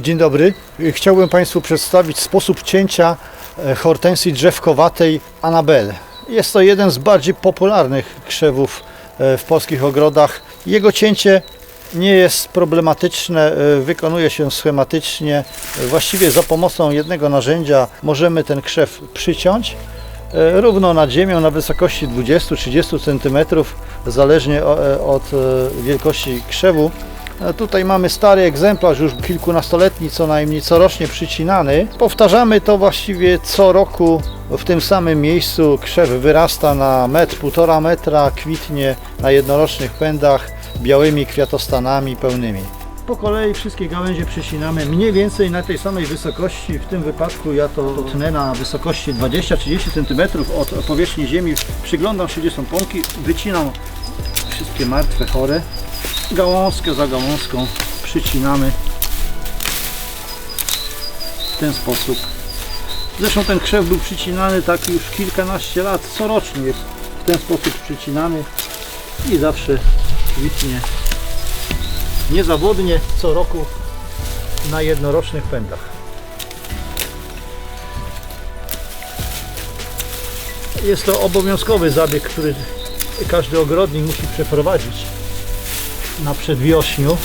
Dzień dobry. Chciałbym Państwu przedstawić sposób cięcia e, hortensji drzewkowatej Anabel. Jest to jeden z bardziej popularnych krzewów e, w polskich ogrodach. Jego cięcie nie jest problematyczne, e, wykonuje się schematycznie. E, Właściwie za pomocą jednego narzędzia możemy ten krzew przyciąć e, równo nad ziemią na wysokości 20-30 cm, zależnie e, od e, wielkości krzewu. Tutaj mamy stary egzemplarz, już kilkunastoletni co najmniej, corocznie przycinany. Powtarzamy to właściwie co roku w tym samym miejscu. Krzew wyrasta na metr, półtora metra, kwitnie na jednorocznych pędach białymi kwiatostanami pełnymi. Po kolei wszystkie gałęzie przycinamy mniej więcej na tej samej wysokości. W tym wypadku ja to tnę na wysokości 20-30 cm od powierzchni ziemi. Przyglądam się gdzie są pąki, wycinam wszystkie martwe, chore gałązkę za gałązką przycinamy w ten sposób. Zresztą ten krzew był przycinany tak już kilkanaście lat, corocznie jest w ten sposób przycinany i zawsze kwitnie niezawodnie co roku na jednorocznych pędach. Jest to obowiązkowy zabieg, który każdy ogrodnik musi przeprowadzić na przedwiośniu,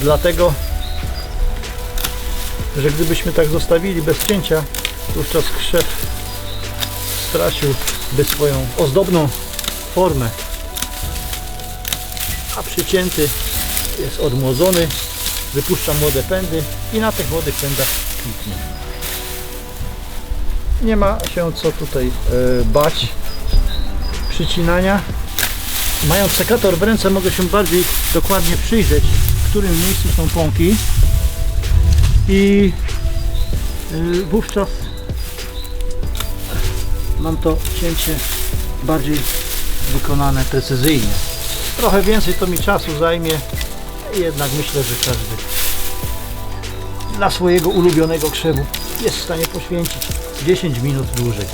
dlatego że gdybyśmy tak zostawili bez cięcia, wówczas krzew straciłby swoją ozdobną formę, a przycięty jest odmłodzony, wypuszcza młode pędy i na tych młodych pędach kwitnie. Nie ma się co tutaj e, bać przycinania Mając sekator w ręce mogę się bardziej dokładnie przyjrzeć, w którym miejscu są pąki i y, wówczas mam to cięcie bardziej wykonane precyzyjnie. Trochę więcej to mi czasu zajmie, jednak myślę, że każdy dla swojego ulubionego krzewu jest w stanie poświęcić 10 minut dłużej.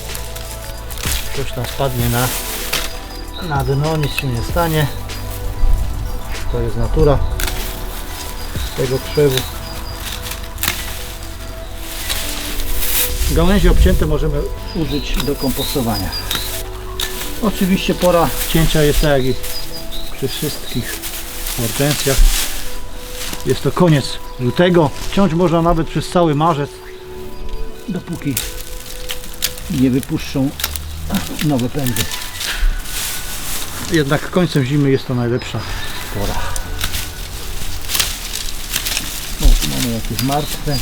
Ktoś tam spadnie na na dno nic się nie stanie. To jest natura tego krzewu. Gałęzie obcięte możemy użyć do kompostowania. Oczywiście pora cięcia jest tak jak i przy wszystkich hortensjach jest to koniec lutego. Ciąć można nawet przez cały marzec dopóki nie wypuszczą nowe pędy jednak końcem zimy jest to najlepsza pora. O, tu mamy jakieś martwe.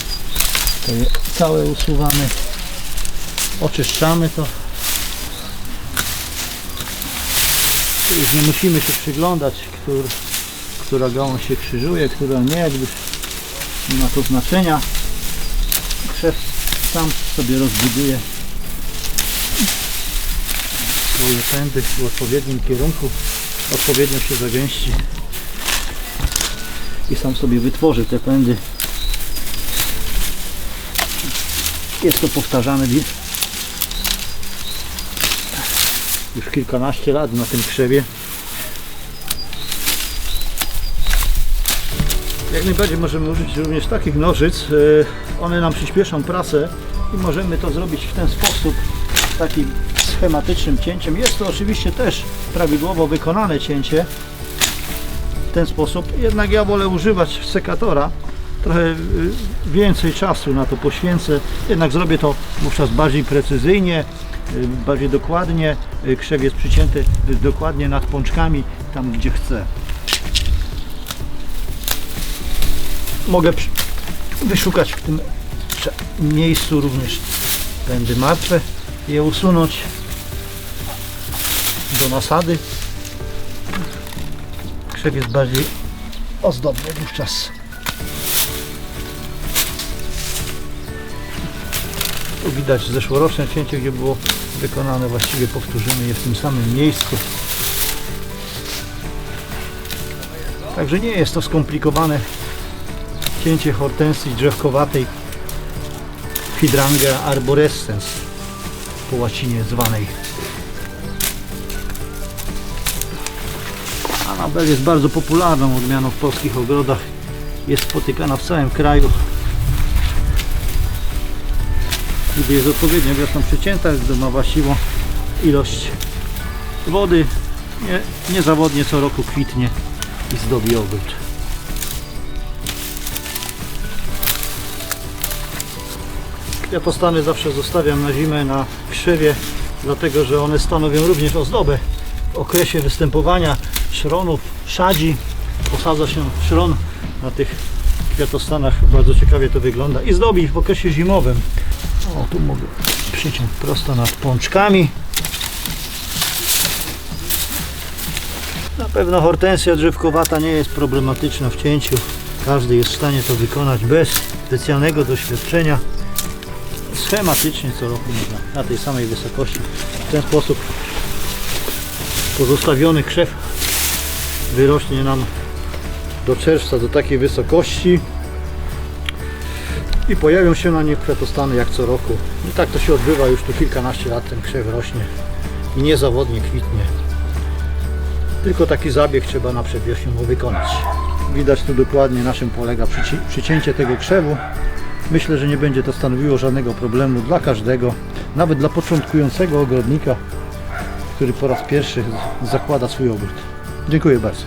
To je całe usuwamy. Oczyszczamy to. Już nie musimy się przyglądać, który, która gałąź się krzyżuje, która nie, gdyż nie ma to znaczenia. Krzew sam sobie rozbuduje swoje pędy w odpowiednim kierunku, odpowiednio się zagęści i sam sobie wytworzy te pędy. Jest to powtarzane już kilkanaście lat na tym krzewie. Jak najbardziej możemy użyć również takich nożyc. e, One nam przyspieszą pracę i możemy to zrobić w ten sposób, takim schematycznym cięciem. Jest to oczywiście też prawidłowo wykonane cięcie w ten sposób. Jednak ja wolę używać sekatora. Trochę y, więcej czasu na to poświęcę. Jednak zrobię to wówczas bardziej precyzyjnie, y, bardziej dokładnie. Y, Krzew jest przycięty dokładnie nad pączkami, tam gdzie chcę. Mogę wyszukać w tym miejscu również pędy martwe, je usunąć do nasady. Krzew jest bardziej ozdobny wówczas. Tu widać zeszłoroczne cięcie, gdzie było wykonane właściwie powtórzymy je w tym samym miejscu. Także nie jest to skomplikowane cięcie hortensji drzewkowatej Hydrangea arborescens po łacinie zwanej. Anabel jest bardzo popularną odmianą w polskich ogrodach jest spotykana w całym kraju. Gdy jest odpowiednio wiosną przycięta, gdy ma właściwą ilość wody, nie, niezawodnie co roku kwitnie i zdobi ogród. Kwiatostany zawsze zostawiam na zimę na krzewie, dlatego że one stanowią również ozdobę. W okresie występowania szronów, szadzi, posadza się szron na tych kwiatostanach. Bardzo ciekawie to wygląda i zdobi w okresie zimowym. O, tu mogę przyciąć prosto nad pączkami. Na pewno hortensja drzewkowata nie jest problematyczna w cięciu. Każdy jest w stanie to wykonać bez specjalnego doświadczenia. Schematycznie co roku na tej samej wysokości. W ten sposób pozostawiony krzew wyrośnie nam do czerwca do takiej wysokości i pojawią się na nim kwiatostany jak co roku. I tak to się odbywa już tu kilkanaście lat ten krzew rośnie i niezawodnie kwitnie. Tylko taki zabieg trzeba na przedwiośniu mu wykonać. Widać tu dokładnie na czym polega przyci- przycięcie tego krzewu. Myślę, że nie będzie to stanowiło żadnego problemu dla każdego, nawet dla początkującego ogrodnika, który po raz pierwszy zakłada swój ogród. Dziękuję bardzo.